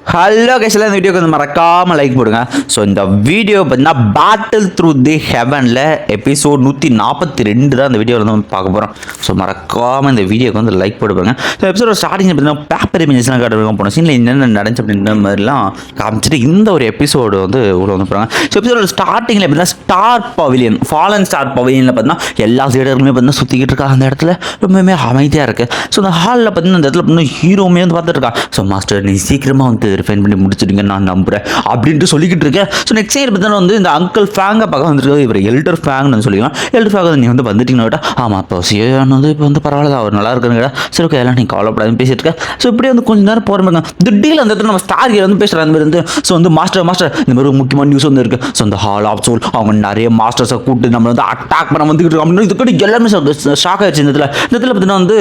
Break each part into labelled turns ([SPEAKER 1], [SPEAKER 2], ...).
[SPEAKER 1] Hello கேஷில் இந்த வீடியோக்கு வந்து மறக்காமல் லைக் போடுங்க ஸோ இந்த வீடியோ பார்த்தீங்கன்னா பேட்டில் த்ரூ தி ஹெவனில் எபிசோட் நூற்றி நாற்பத்தி ரெண்டு தான் இந்த வீடியோவில் வந்து பார்க்க போகிறோம் ஸோ மறக்காமல் இந்த வீடியோக்கு வந்து லைக் போடுவாங்க ஸோ எபிசோட ஸ்டார்டிங் பார்த்தீங்கன்னா பேப்பர் இமேஜஸ்லாம் காட்டுவாங்க போன சீனில் என்னென்ன நடந்துச்சு அப்படின்ற மாதிரிலாம் காமிச்சிட்டு இந்த ஒரு எபிசோடு வந்து உள்ள வந்து போகிறாங்க ஸோ எபிசோட ஸ்டார்டிங்கில் பார்த்தீங்கன்னா ஸ்டார் பவிலியன் ஃபாலன் ஸ்டார் பவிலியனில் பார்த்தீங்கன்னா எல்லா சீடர்களுமே பார்த்தீங்கன்னா சுற்றிக்கிட்டு இருக்காங்க அந்த இடத்துல ரொம்பவுமே அமைதியாக இருக்குது ஸோ அந்த ஹாலில் பார்த்தீங்கன்னா அந்த இடத்துல பார்த்தீங்கன்னா ஹீரோமே வந்து பார்த்துட்டு ஸோ மாஸ்டர் நீ சீக்கிரமாக வந்து ரிஃபைன் பண்ணி முடிச்சிடுங்க நான் நம்புகிறேன் அப்படின்ட்டு சொல்லிக்கிட்டு இருக்கேன். ஸோ நெக்ஸ்ட் சைடு பார்த்தீங்கன்னா வந்து இந்த அங்கிள் ஃபேங்கை பார்க்க வந்துருக்கு இவர் எல்டர் ஃபேங்னு சொல்லிக்கலாம். எல்டர் ஃபேங் நீ வந்து வந்துட்டீங்கன்னா ஆமாம் இப்போ சிவன் வந்து இப்போ வந்து பரவாயில்ல. அவர் நல்லா இருக்குன்னு சரி ஓகே எல்லாம் நீ கவலைப்படாதுன்னு பேசிட்டு இருக்கேன் ஸோ இப்படியே வந்து கொஞ்சம் நேரம் போகிறோம் திடீர்னு அந்த இடத்துல நம்ம ஸ்டார் வந்து பேசுகிற அந்த மாதிரி வந்து ஸோ வந்து மாஸ்டர் மாஸ்டர் இந்த மாதிரி ஒரு முக்கியமான நியூஸ் வந்து இருக்குது ஸோ இந்த ஹால் ஆஃப் சோல் அவங்க நிறைய மாஸ்டர்ஸை கூப்பிட்டு நம்ம வந்து அட்டாக் பண்ண வந்துக்கிட்டு இருக்கோம் அப்படின்னு இதுக்கு எல்லாமே ஷாக் ஆயிடுச்சு இந்த இடத்துல. இந்த இடத்துல பார்த்தீங்கன்னா வந்து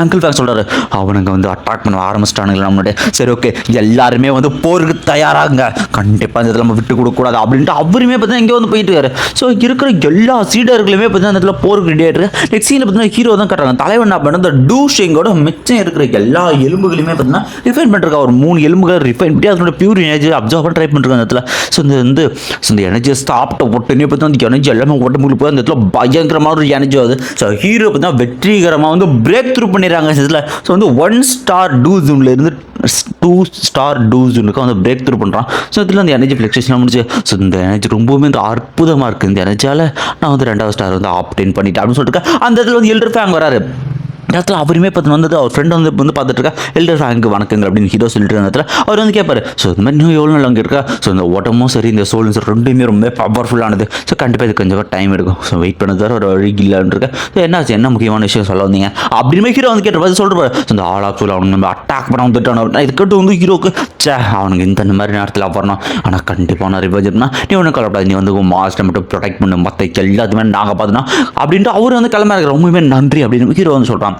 [SPEAKER 1] அங்கிள் ஃபேக் சொல்கிறாரு அவனுங்க வந்து அட்டாக் பண்ண ஆரம்பிச்சிட்டானுங்க நம்மளுடைய சரி ஓகே எல்லாருமே வந்து போருக்கு தயாராகுங்க கண்டிப்பாக இந்த இடத்துல நம்ம விட்டு கொடுக்கக்கூடாது அப்படின்ட்டு அவருமே பார்த்தீங்கன்னா இங்கே வந்து போயிட்டு இருக்காரு. ஸோ இருக்கிற எல்லா சீடர்களுமே பார்த்தீங்கன்னா அந்த இடத்துல போருக்கு ரெடி ஆகிட்டு நெக்ஸ்ட் சீனில் பார்த்தீங்கன்னா ஹீரோ தான் கட்டுறாங்க. தலைவன் என்ன பண்ண இந்த டூ ஷேங்கோட மிச்சம் இருக்கிற எல்லா எலும்புகளையுமே பார்த்தீங்கன்னா ரிஃபைன் பண்ணிருக்கா ஒரு மூணு எலும்புகள் ரிஃபைன் பண்ணி அதனோட பியூர் எனர்ஜி அப்சர்வ் பண்ண ட்ரை பண்ணிருக்காங்க அந்த இடத்துல. ஸோ இந்த வந்து ஸோ இந்த எனர்ஜியை சாப்பிட்ட உடனே பார்த்தீங்கன்னா அந்த எனர்ஜி எல்லாமே உடம்புக்கு போய் அந்த இடத்துல பயங்கரமான ஒரு எனர்ஜி ஆகுது ஸோ ஹீரோ பார்த்தீங்கன்னா வெற்றிகரமாக வந்து பிரேக் த்ரூ பண்ணிடுறாங்க இதில் ஸோ வந்து ஒன் ஸ்டார் டூ ஜூன்லேருந்து இருந்து டூ ஸ்டார் டூ ஜூனுக்கு வந்து பிரேக் த்ரூ பண்ணுறான் ஸோ இதில் அந்த எனர்ஜி ஃப்ளெக்ஸேஷன் முடிச்சு ஸோ இந்த எனர்ஜி ரொம்பவுமே வந்து அற்புதமாக இருக்குது இந்த எனர்ஜியால் நான் வந்து ரெண்டாவது ஸ்டார் வந்து ஆப்டைன் பண்ணிட்டேன் அப்படின்னு சொல்லிட்டு அந்த இடத்துல வந்து எல்டர் ஃபேங் வராரு. இந்த இடத்துல அவருமே பார்த்து வந்தது அவர் ஃப்ரெண்ட் வந்து வந்து பார்த்துட்டு இருக்கா எல்டர் அங்கே வணக்கங்க அப்படின்னு ஹீரோ சொல்லிட்டு இருந்த இடத்துல அவர் வந்து கேட்பாரு ஸோ இந்த மாதிரி இன்னும் எவ்வளோ நாள் அங்கே இருக்கா? ஸோ இந்த உடம்பும் சரி இந்த சோலும் சரி ரெண்டுமே ரொம்ப பவர்ஃபுல்லானது ஸோ கண்டிப்பாக இது கொஞ்சம் டைம் எடுக்கும் ஸோ வெயிட் பண்ணது தர ஒரு வழி இல்லைன்னு இருக்கேன் ஸோ என்னாச்சு என்ன முக்கியமான விஷயம் சொல்ல வந்தீங்க? அப்படின்னு ஹீரோ வந்து கேட்ட பார்த்து சொல்லிட்டு ஸோ இந்த ஆல் ஆஃப் சோல் நம்ம அட்டாக் பண்ண வந்துட்டான். அப்படின்னா இது கேட்டு வந்து ஹீரோக்கு சே அவனுக்கு இந்த மாதிரி நேரத்தில் வரணும். ஆனால் கண்டிப்பாக நான் ரிவர்ஜப்னா நீ ஒன்றும் கலப்படாது நீ வந்து மாஸ்டர் மட்டும் ப்ரொடெக்ட் பண்ணு. மற்ற எல்லாத்துமே நாங்கள் பார்த்தோன்னா அப்படின்ட்டு அவர் வந்து கிளம்ப ரொம்பவே நன்றி அப்படின்னு ஹீரோ வந்து சொல்கிறான்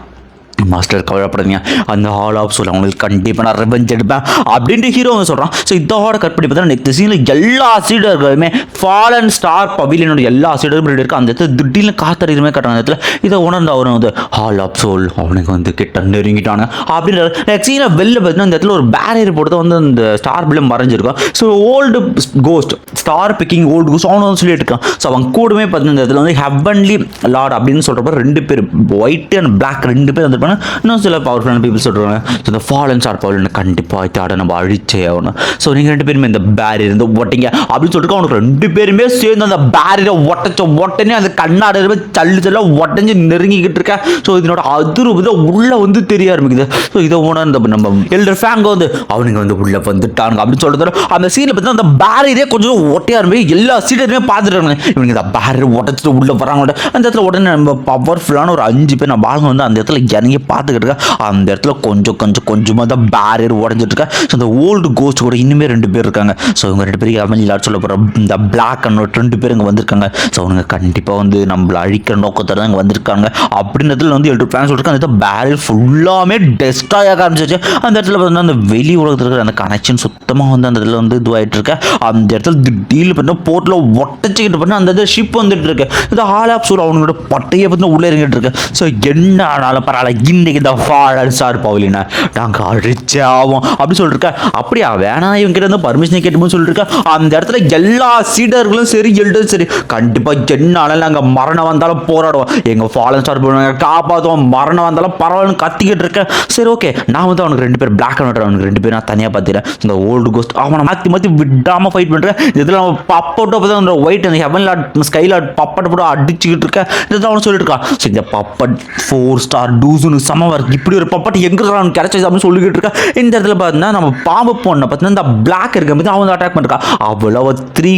[SPEAKER 1] மாஸ்டர் கவலைப்படாதீங்க. அந்த ஹால் ஆஃப் சொல்ல அவங்களுக்கு கண்டிப்பாக நான் ரெவெஞ்ச் எடுப்பேன் அப்படின்ட்டு ஹீரோ வந்து சொல்கிறான் ஸோ இதோட கட் பண்ணி பார்த்தா நெக்ஸ்ட் சீனில் எல்லா சீடர்களுமே ஃபாலன் ஸ்டார் பவிலியனோட எல்லா சீடரும் ரெடி இருக்கு. அந்த இடத்துல திடீர்னு காத்தறியுமே கட்டுறாங்க அந்த இடத்துல இதை உணர்ந்து அவரும் வந்து ஹால் ஆஃப் சோல் அவனுக்கு வந்து கிட்ட நெருங்கிட்டாங்க அப்படின்ற நெக்ஸ்ட் சீனில் வெளில பார்த்தீங்கன்னா இந்த இடத்துல ஒரு பேரியர் போட்டு வந்து அந்த ஸ்டார் பிள்ளை மறைஞ்சிருக்கும். So old ghost star picking old ghost அவனு வந்து சொல்லிட்டு இருக்கான். ஸோ அவன் கூடவே பார்த்தீங்கன்னா இந்த இடத்துல வந்து ஹெவன்லி லார்ட் அப்படின்னு சொல்கிறப்ப ரெண்டு பேர் ஒயிட் அண்ட் பிளாக் ரெண்டு பேர் வந்துருப்பாங்க இன்னும் சில பவர்ஃபுல்லான பீப்புள் சொல்கிறாங்க ஸோ இந்த ஃபாலன்ஸ் ஆர் பவர் கண்டிப்பாக தாட நம்ம அழிச்சே ஆகணும். ஸோ நீங்கள் ரெண்டு பேருமே இந்த பேரியர் இருந்து ஒட்டிங்க. அப்படின்னு சொல்லிட்டு அவனுக்கு ரெண்டு பேருமே சேர்ந்து அந்த பேரியரை ஒட்டச்ச ஒட்டனே அந்த கண்ணாடி தள்ளு தள்ள ஒட்டஞ்சு நெருங்கிக்கிட்டு இருக்கேன். ஸோ இதனோட அதிர்வு உள்ளே வந்து தெரிய ஆரம்பிக்குது. ஸோ இதை உணர்ந்த நம்ம எல்டர் ஃபேங்க வந்து அவனுங்க வந்து உள்ளே வந்துட்டானுங்க. அப்படின்னு சொல்றது அந்த சீனில் பார்த்தா அந்த பேரியரே கொஞ்சம் ஒட்டையாக இருமே எல்லா சீடருமே பார்த்துட்டாங்க இவங்க இந்த பேரியர் ஒட்டச்சிட்டு உள்ளே வராங்க அந்த இடத்துல உடனே நம்ம பவர்ஃபுல்லான ஒரு அஞ்சு பேர் நம்ம ஆளுங்க வந்து அந்த இடத்துல இறங்கி பார்த்துக்கிட்டு இருக்கா அந்த இடத்துல கொஞ்சம் கொஞ்சம் கொஞ்சமாக தான் பேரியர் உடஞ்சிட்டு இருக்கா. ஸோ அந்த ஓல்டு கோஸ்ட் கூட இன்னுமே ரெண்டு பேர் இருக்காங்க. ஸோ இவங்க ரெண்டு பேருக்கு அவன் சொல்ல போகிற இந்த பிளாக் அண்ட் ரெண்டு பேர் இங்கே வந்திருக்காங்க. ஸோ அவனுங்க கண்டிப்பாக வந்து நம்மளை அழிக்கிற நோக்கத்தில் தான் இங்கே வந்திருக்காங்க. அப்படின்றதுல வந்து எட்டு பிளான் சொல்லிருக்காங்க அந்த பேரியர் ஃபுல்லாமே டெஸ்டாக ஆரம்பிச்சிச்சு அந்த இடத்துல பார்த்தீங்கன்னா அந்த வெளி உலகத்தில் இருக்கிற அந்த கனெக்ஷன் சுத்தமாக வந்து அந்த இடத்துல வந்து இதுவாகிட்டு இருக்க. அந்த இடத்துல திடீர்னு பார்த்தீங்கன்னா போட்டில் ஒட்டச்சிக்கிட்டு பண்ணி அந்த இடத்துல ஷிப் வந்துட்டு இருக்கு. இந்த ஆல் ஆப்ஸ் அவங்களோட பட்டையை பார்த்தீங்கன்னா உள்ளே இறங்கிட்டு இருக்கு. ஸோ என்ன ஆனாலும் பரவாயில்ல. இன்னைக்கு இந்த ஃபாலர் சார் பவுலினா. நாங்கள் அழிச்சே ஆவோம். அப்படி சொல்லிருக்கா. அப்படியா? வேணாம் இவங்க கிட்ட இருந்து பர்மிஷன் கேட்டுமோ சொல்லிருக்கா. அந்த இடத்துல எல்லா சீடர்களும் சரி எல்டரும் சரி. கண்டிப்பாக என்ன நாங்கள் மரணம் வந்தாலும் போராடுவோம். எங்கள் ஃபாலன் ஸ்டார் பண்ணுவாங்க காப்பாற்றுவோம் மரணம் வந்தாலும் பரவாயில்லன்னு கத்திக்கிட்டு இருக்கேன் சரி ஓகே நான் வந்து அவனுக்கு ரெண்டு பேர் பிளாக் அண்ட் அவனுக்கு ரெண்டு பேர் நான் தனியாக பார்த்துக்கிறேன். இந்த ஓல்டு கோஸ்ட் அவனை மாற்றி மாற்றி விடாமல் ஃபைட் பண்ணுறேன் இதில் அவன் பப்பட்டோ பார்த்து அந்த ஒயிட் அந்த ஹெவன் லாட் ஸ்கை லாட் பப்பட்டை போட்டு அடிச்சுக்கிட்டு இருக்கேன் இதை அவன் சொல்லிட்டு இருக்கான். சரி இந்த பப்பட் ஃபோர் ஸ்டார் டூஸுன்னு சமவர் இப்படி ஒரு பப்பட்டு எங்கே அவன் கிடைச்சது அப்படின்னு சொல்லிக்கிட்டு இருக்கா? இந்த இடத்துல பார்த்தீங்கன்னா நம்ம பாம்பு பொண்ணை பார்த்தீங்கன்னா இந்த பிளாக் இருக்க பற்றி அவன் அட்டாக் பண்ணிருக்கா. அவ்வளோ த்ரீ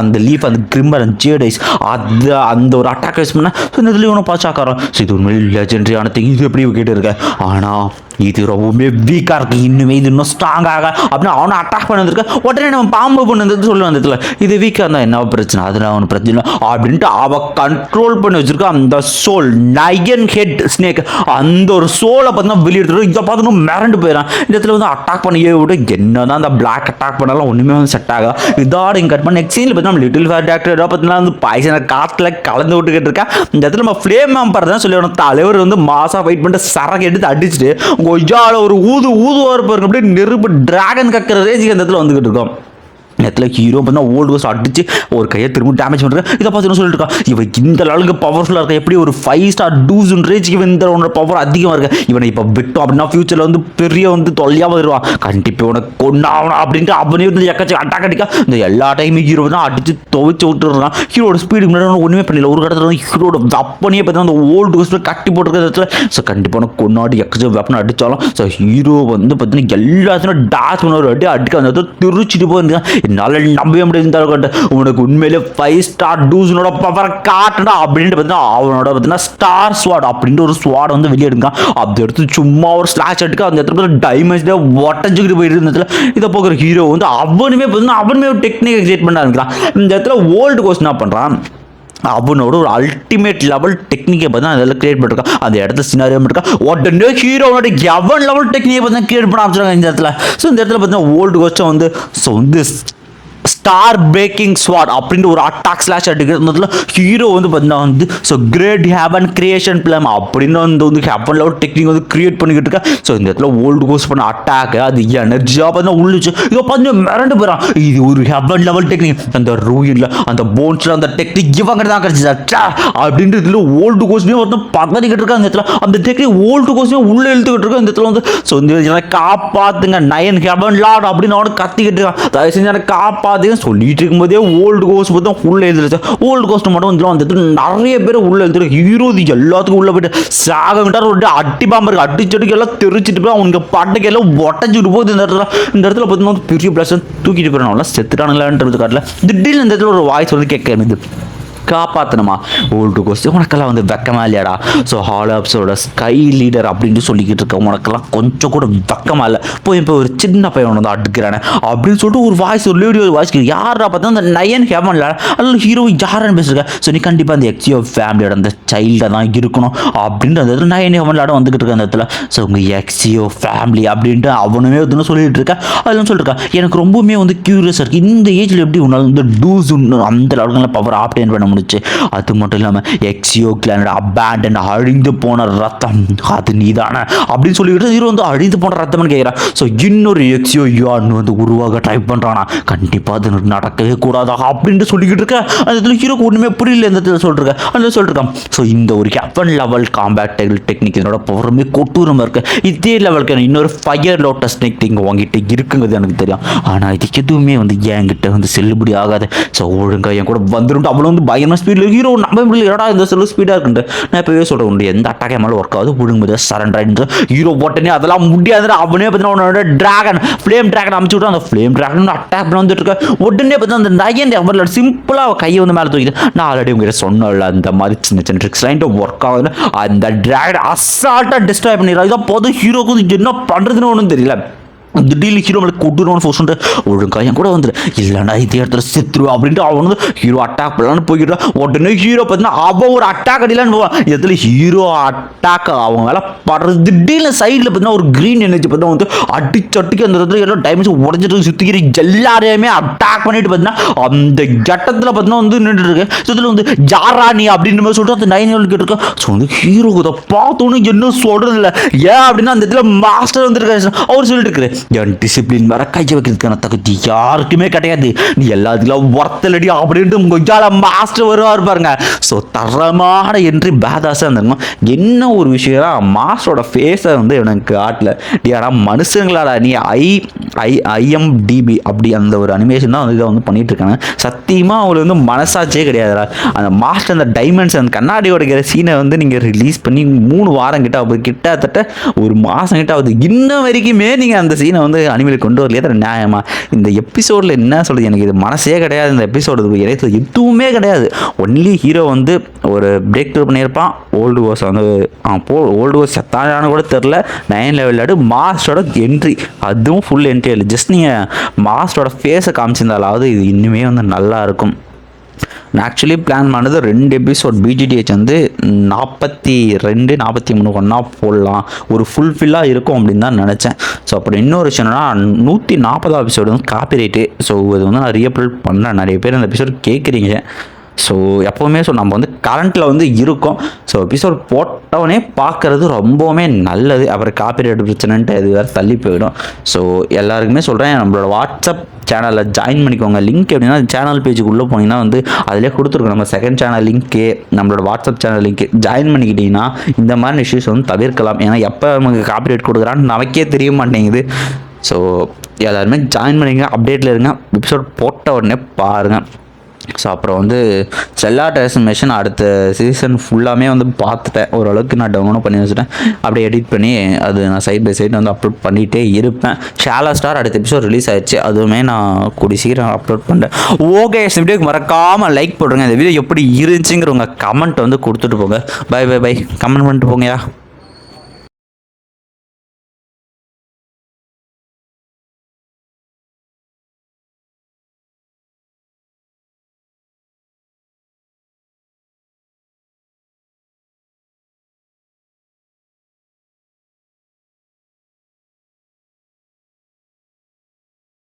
[SPEAKER 1] அந்த லீஃப் அந்த கிரிம்பர் அந்த ஜேடைஸ் அது அந்த ஒரு அட்டாக் யூஸ் பண்ண ஸோ இந்த இதுலேயும் ஒன்று பாச்சாக்காரம் ஸோ இது உண்மையில் லெஜெண்டரியான திங் இது எப்படி கேட்டு இருக்க ஆனால் இது ரொம்பவுமே வீக்காக இருக்குது இன்னுமே இது இன்னும் ஸ்ட்ராங்காக அப்படின்னு அவனை அட்டாக் பண்ணிருக்கா வந்திருக்க. உடனே நம்ம பாம்பு பொண்ணு வந்து சொல்லி வந்ததுல இது வீக்காக இருந்தால் என்ன பிரச்சனை? அதில் அவனு பிரச்சனை இல்லை. அப்படின்ட்டு அவள் கண்ட்ரோல் பண்ணி வச்சுருக்கா. அந்த சோல் நயன் ஹெட் ஸ்னேக் அந்த இந்த ஒரு சோலை பார்த்தீங்கன்னா வெளியே எடுத்துட்டு இதை பார்த்து மிரண்டு போயிடறான். இந்த இடத்துல வந்து அட்டாக் பண்ணியே விட. என்னதான் அந்த பிளாக் அட்டாக் பண்ணாலும் ஒன்றுமே வந்து செட் ஆகா இதோட இங்கே கட் பண்ண நெக்ஸ்ட் சீனில் பார்த்தீங்கன்னா லிட்டில் ஃபேர் டாக்டர் பார்த்தீங்கன்னா வந்து பாய்சனை காற்றுல கலந்து விட்டுக்கிட்டு இருக்கா இந்த இடத்துல நம்ம ஃப்ளேம் மேம்பர் தான் சொல்லி தலைவர் வந்து மாசாக வெயிட் பண்ணிட்டு சரக்கு எடுத்து அடிச்சுட்டு கொய்யால ஒரு ஊது ஊதுவார் பாருங்க அப்படியே நெருப்பு டிராகன் கக்கிற ரேஜிக்கு அந்த இடத்துல வந்துக்கிட்டு இருக்கோம். நேரத்தில் ஹீரோ பார்த்தா ஓல்டு கோஸ் அடிச்சு ஒரு கையை திரும்ப டேமேஜ் பண்ணுறேன் இதை பார்த்து என்ன சொல்லிட்டு இருக்கா? இவன் இந்த அளவுக்கு பவர்ஃபுல்லாக இருக்கா? எப்படி ஒரு ஃபைவ் ஸ்டார் டூஸ் இவன் இந்த உன்னோட பவர் அதிகமாக இருக்கு? இவனை இப்போ விட்டோம் அப்படின்னா ஃபியூச்சரில் வந்து பெரிய வந்து தொல்லையாக வருவான் கண்டிப்பாக உனக்கு கொண்டாவணும் அப்படின்ட்டு அவனே வந்து எக்கச்சி அட்டாக் அடிக்கா. இந்த எல்லா டைமும் ஹீரோ தான் அடிச்சு துவைச்சு விட்டுறான். ஹீரோட ஸ்பீடு முன்னாடி ஒன்றுமே பண்ணல. ஒரு இடத்துல வந்து ஹீரோட வெப்பனையே பார்த்தா அந்த ஓல்டு கோஸ்ட்டில் கட்டி போட்டுருக்க இடத்துல ஸோ கண்டிப்பாக உனக்கு கொண்டாடி எக்கச்ச வெப்பனை அடித்தாலும் ஸோ ஹீரோ வந்து பார்த்தீங்கன்னா எல்லாத்தையும் டாஸ் பண்ண ஒரு அடி அடிக்க அந்த இடத்துல திருச்சிட்டு போயிருந்தான் என்னால் நம்பவே முடியாது உனக்கு உண்மையிலே ஃபைவ் ஸ்டார் டூஸ்னோட பவரை காட்டுடா அப்படின்ட்டு பார்த்தீங்கன்னா அவனோட பார்த்தீங்கன்னா ஸ்டார் ஸ்வாட் அப்படின்ட்டு ஒரு ஸ்வாட் வந்து வெளியே எடுக்கான் அப்படி எடுத்து சும்மா ஒரு ஸ்லாஷ் எடுக்க அந்த இடத்துல டைமண்ட்ஸ்லேயே ஒட்டஞ்சுக்கிட்டு போயிட்டு இருந்த இடத்துல. இதை போகிற ஹீரோ வந்து அவனுமே பார்த்தீங்கன்னா அவனுமே ஒரு டெக்னிக் எக்ஸைட் பண்ண ஆரம்பிக்கிறான். இந்த இடத்துல ஓல்டு கோஸ் என்ன பண்ணுறான் அவனோட ஒரு அல்டிமேட் லெவல் டெக்னிக்கை பார்த்து அதில் கிரியேட் பண்ணிருக்கான். அந்த இடத்துல சினாரியோ இருக்கா? உடனே ஹீரோனோட எவன் லெவல் டெக்னிக்கை பார்த்து கிரியேட் பண்ண ஆரம்பிச்சிருக்காங்க இந்த இடத்துல. ஸோ இந்த இடத்துல பார்த்தீங்கன்னா ஓல்டு கோஸ்ட்டை வந்து ஸோ வந்து ஸ்டார் பிரேக்கிங் ஸ்வாட் அப்படின்ற ஒரு அட்டாக் ஸ்லாஷ் அடிக்கிறதுல ஹீரோ வந்து பார்த்தீங்கன்னா வந்து so great heaven creation plum அப்படின்னு வந்து வந்து ஹேவன் லெவல் டெக்னிக் வந்து கிரியேட் பண்ணிக்கிட்டு இருக்கா. ஸோ இந்த இடத்துல ஓல்டு கோஸ் பண்ண அட்டாக் அது எனர்ஜியாக பார்த்தா உள்ளுச்சு. இதோ பார்த்து மிரண்டு போகிறான் இது ஒரு ஹெவன் லெவல் டெக்னிக் அந்த ரூயின்ல அந்த போன்ஸில் அந்த டெக்னிக் இவங்க தான் கிடச்சிச்சா அப்படின்ற இதில் ஓல்டு கோஸ்மே ஒருத்தன் பதறிக்கிட்டு இருக்கா அந்த இடத்துல. அந்த டெக்னிக் ஓல்டு கோஸ்மே உள்ளே இழுத்துக்கிட்டு இருக்கா இந்த இடத்துல வந்து. ஸோ இந்த எனக்கு காப்பாத்துங்க நயன் ஹெவன் லாட் அப்படின்னு அவனுக்கு கத்திக்கிட்டு இருக்கான். தயவு செஞ்சு எனக்கு எல்லாத்தையும் சொல்லிட்டு இருக்கும்போதே ஓல்டு கோஸ்ட் பார்த்தா உள்ளே எழுதிருச்சு ஓல்டு கோஸ்ட் மட்டும் வந்துடும் அந்த இடத்துல நிறைய பேர் உள்ளே எழுதுரு ஹீரோ எல்லாத்துக்கும் உள்ளே போயிட்டு சாகங்கிட்டார் ஒரு அட்டி பாம்பு அடிச்சடிக்கு எல்லாம் தெரிச்சிட்டு போய் அவனுக்கு பட்டைக்கு எல்லாம் ஒட்டச்சிட்டு போகுது இந்த இடத்துல. இந்த இடத்துல பார்த்தீங்கன்னா பெரிய பிளஸ் தூக்கிட்டு போயிடணும் செத்துட்டானுங்களான்றது காட்டில். திடீர்னு இந்த இடத்துல ஒரு வாய்ஸ் வந்து கேட்க எனக்கு. காப்பாற்றணுமா ஓல்டு கோஸ்ட் உனக்கெல்லாம் வந்து வெக்கமா இல்லையாடா? ஸோ ஹாலப்ஸோட ஸ்கை லீடர் அப்படின்னு சொல்லிக்கிட்டு இருக்க உனக்கெல்லாம் கொஞ்சம் கூட வெக்கமா இல்லை. போய் இப்போ ஒரு சின்ன பையன் வந்து அடுக்கிறானே அப்படின்னு சொல்லிட்டு ஒரு வாய்ஸ் ஒரு லேடியோ ஒரு வாய்ஸ் யாரா பார்த்தா? அந்த நயன் ஹெவன்ல அதில் ஹீரோ யாரான்னு பேசியிருக்கேன் ஸோ நீ கண்டிப்பாக அந்த எக்ஸியோ ஃபேமிலியோட அந்த சைல்டாக தான் இருக்கணும். அப்படின்ற அந்த இடத்துல நயன் ஹெவன்லாட வந்துகிட்டு இருக்க அந்த இடத்துல. ஸோ உங்கள் எக்ஸியோ ஃபேமிலி அப்படின்ட்டு அவனுமே வந்து சொல்லிட்டு இருக்கேன் அதெல்லாம் சொல்லிருக்கா எனக்கு ரொம்பவுமே வந்து க்யூரியஸாக இருக்குது இந்த ஏஜில் எப்படி உன்னால் வந்து டூஸ் அந்த லெவலில் பவர் ஆப்டேன் பண்ண முடிச்சு அது மட்டும் இல்லாமல் எக்ஸியோ கிளானோட அபேண்டன் அழிந்து போன ரத்தம். அது நீதானே? அப்படின்னு சொல்லிக்கிட்டு ஹீரோ வந்து அழிந்து போன ரத்தம்னு கேட்குறான் ஸோ இன்னொரு எக்ஸியோ யான்னு வந்து உருவாக ட்ரை பண்ணுறானா கண்டிப்பாக அது நடக்கவே கூடாதா? அப்படின்ட்டு சொல்லிக்கிட்டு இருக்க. அந்த இடத்துல ஹீரோக்கு ஒன்றுமே புரியல. இந்த இடத்துல சொல்லிருக்கேன் அந்த சொல்லிருக்கான். ஸோ இந்த ஒரு கேப்பன் லெவல் காம்பேட் டெக்னிக் இதனோட பவருமே கொட்டூரமாக இருக்கு. இதே லெவலுக்கு இன்னொரு ஃபயர் லோட்டஸ் டெக்னிக் உங்ககிட்ட இருக்குங்கிறது எனக்கு தெரியும். ஆனால் இதுக்கு எதுவுமே வந்து என்கிட்ட வந்து செல்லுபடி ஆகாது. ஸோ ஒழுங்காக என் கூட வந்துடும் அவ்வளோ வந்து பயங்கர ஸ்பீடில் ஹீரோ நம்ப முடியல ஏடா இந்த சொல்லு ஸ்பீடாக இருக்குன்ட்டு. நான் இப்போவே சொல்கிறேன் உண்டு எந்த அட்டாக் மேலே ஒர்க் ஆகுது. ஒழுங்கு சரண்டர் ஆயிடுச்சு ஹீரோ போட்டனே அதெல்லாம் முடியாது அவனே பார்த்தீங்கன்னா உன்னோட ட்ராகன் ஃப்ளேம் ட்ராகன் அமைச்சு விட்டு அந்த ஃப்ளேம் ட்ராகன் அட்டாக் பண்ண வந்துட்டு இருக்க. உடனே பார்த்தீங்கன்னா அந்த நயன் அவரில் சிம்பிளாக கையை வந்து மேலே தூக்கிது நான் ஆல்ரெடி உங்ககிட்ட சொன்னல அந்த மாதிரி சின்ன சின்ன ட்ரிக்ஸ் லைன் ஒர்க் ஆகுது அந்த ட்ராகன் அசால்ட்டாக டிஸ்ட்ராய் பண்ணிடுறான் இதான் போதும் ஹீரோக்கு என்ன பண்ணுறதுன்னு ஒன்றும் தெரியல. திடீர்னு ஹீரோ மேலே கொட்டுருவான்னு ஃபோர்ஸ் ஒழுங்கா என் கூட வந்துடு இல்லைடா இதே இடத்துல செத்துருவா அப்படின்ட்டு அவன் வந்து ஹீரோ அட்டாக் பண்ணலான்னு போய்கிட்டான் உடனே ஹீரோ பார்த்தீங்கன்னா அவன் ஒரு அட்டாக் அடிலான்னு போவான். இடத்துல ஹீரோ அட்டாக் அவங்க மேலே படுறது திடீர்னு சைடில் பார்த்தீங்கன்னா ஒரு க்ரீன் எனர்ஜி பார்த்தீங்கன்னா வந்து அடிச்சு அடிக்க அந்த இடத்துல எல்லாம் டைம்ஸ் உடஞ்சிட்டு சுற்றிக்கிற எல்லாரையுமே அட்டாக் பண்ணிட்டு பார்த்தீங்கன்னா அந்த கட்டத்தில் பார்த்தீங்கன்னா வந்து நின்றுட்டு இருக்கு. ஸோ இதில் வந்து ஜாராணி அப்படின்ற மாதிரி சொல்லிட்டு அந்த நைன் ஏழு கேட்டிருக்கா ஸோ வந்து ஹீரோ இதை பார்த்தோன்னு என்ன சொல்கிறது இல்லை. ஏன் அப்படின்னா அந்த இடத்துல மாஸ்டர் வந்துருக்காரு. அவர் சொல்லிட்டு இருக்கிறேன் என் டிசிப்ளின் வர கையை வைக்கிறதுக்கான தகுதி யாருக்குமே கிடையாது. நீ எல்லாத்துக்கும் ஒர்த்தலடி அப்படின்ட்டு கொய்யால மாஸ்டர் வருவார் பாருங்க. ஸோ தரமான என்ட்ரி பேதாஸாக இருந்தாங்க என்ன ஒரு விஷயம் மாஸ்டரோட ஃபேஸை வந்து எனக்கு காட்டல. ஆனால் மனுஷங்களாடா நீ ஐ ஐ ஐஎம்டிபி அப்படி அந்த ஒரு அனிமேஷன் தான் வந்து இதை வந்து பண்ணிட்டு இருக்காங்க. சத்தியமாக அவங்களுக்கு வந்து மனசாட்சியே கிடையாதுடா. அந்த மாஸ்டர் அந்த டைமண்ட்ஸ் அந்த கண்ணாடியோட இருக்கிற சீனை வந்து நீங்கள் ரிலீஸ் பண்ணி மூணு வாரம் கிட்ட ஆகுது. கிட்டத்தட்ட ஒரு மாதம் கிட்ட ஆகுது. இன்ன வரைக்குமே நீங்கள் அந்த சீனை வந்து அனிமலுக்கு கொண்டு வரலையே அது நியாயமா? இந்த எபிசோடில் என்ன சொல்கிறது எனக்கு இது மனசே கிடையாது இந்த எபிசோடு எனக்கு எதுவுமே கிடையாது. ஒன்லி ஹீரோ வந்து ஒரு பிரேக் த்ரூ பண்ணியிருப்பான். ஓல்டு ஓஸ் வந்து போ ஓல்டு ஓஸ் செத்தானான்னு கூட தெரில நைன் லெவல் விளையாடு மாஸ்டரோட என்ட்ரி அதுவும் ஃபுல் என்ட்ரி இல்லை ஜஸ்ட் நீங்கள் மாஸ்டரோட ஃபேஸை காமிச்சிருந்தாலாவது இது இன்னுமே வந்து நல்லாயிருக்கும் நான் ஆக்சுவலி பிளான் பண்ணது ரெண்டு எபிசோட் பிஜிடிஹெச் வந்து நாற்பத்தி ரெண்டு நாற்பத்தி மூணு ஒன்றா போடலாம். ஒரு ஃபுல்ஃபில்லாக இருக்கும் அப்படின்னு தான் நினச்சேன். ஸோ அப்புறம் இன்னொரு விஷயம் என்னன்னா நூற்றி நாற்பதாவது எபிசோடு வந்து காப்பி ரைட்டு ஸோ இது வந்து நான் ரீஅப்லோட் பண்ணேன். நிறைய பேர் அந்த எபிசோட் கேட்குறீங்க ஸோ எப்போவுமே ஸோ நம்ம வந்து கரண்ட்டில் வந்து இருக்கோம். ஸோ எபிசோட் போட்டவனே பார்க்குறது ரொம்பவுமே நல்லது. அப்புறம் காப்பிரைட் பிரச்சனைன்ட்டு இது வேறு தள்ளி போயிடும். ஸோ எல்லாருக்குமே சொல்கிறேன் நம்மளோட வாட்ஸ்அப் சேனலில் ஜாயின் பண்ணிக்கோங்க. லிங்க் எப்படின்னா சேனல் பேஜுக்குள்ளே போனீங்கன்னா வந்து அதிலே கொடுத்துருக்கோம். நம்ம செகண்ட் சேனல் லிங்க்கு நம்மளோட வாட்ஸ்அப் சேனல் லிங்க்கு ஜாயின் பண்ணிக்கிட்டிங்கன்னா இந்த மாதிரி இஷ்யூஸ் வந்து தவிர்க்கலாம். ஏன்னா எப்போ நமக்கு காப்பிரைட் கொடுக்குறான்னு நமக்கே தெரிய மாட்டேங்குது. ஸோ எல்லாருமே ஜாயின் பண்ணிங்க அப்டேட்டில் இருங்க. எபிசோட் போட்ட உடனே பாருங்கள் ஸோ அப்புறம் வந்து செல்லா டிரான்ஸ்மிஷன் அடுத்த சீசன் ஃபுல்லாமே வந்து பார்த்துட்டேன். ஓரளவுக்கு நான் டவுன்லோட் பண்ணி வச்சுட்டேன். அப்படியே எடிட் பண்ணி அது நான் சைட் பை சைடு வந்து அப்லோட் பண்ணிகிட்டே இருப்பேன். ஷாலா ஸ்டார் அடுத்த எபிசோட் ரிலீஸ் ஆயிடுச்சு. அதுவுமே நான் கூடி சீக்கிரம் அப்லோட் பண்ணுறேன் ஓகே இந்த வீடியோக்கு மறக்காமல் லைக் போடுறேங்க இந்த வீடியோ எப்படி இருந்துச்சுங்கிற உங்கள் கமெண்ட் வந்து கொடுத்துட்டு போங்க. பை பை பை கமெண்ட் பண்ணிட்டு போங்கயா